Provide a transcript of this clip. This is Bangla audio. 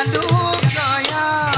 দয়ালু দয়া।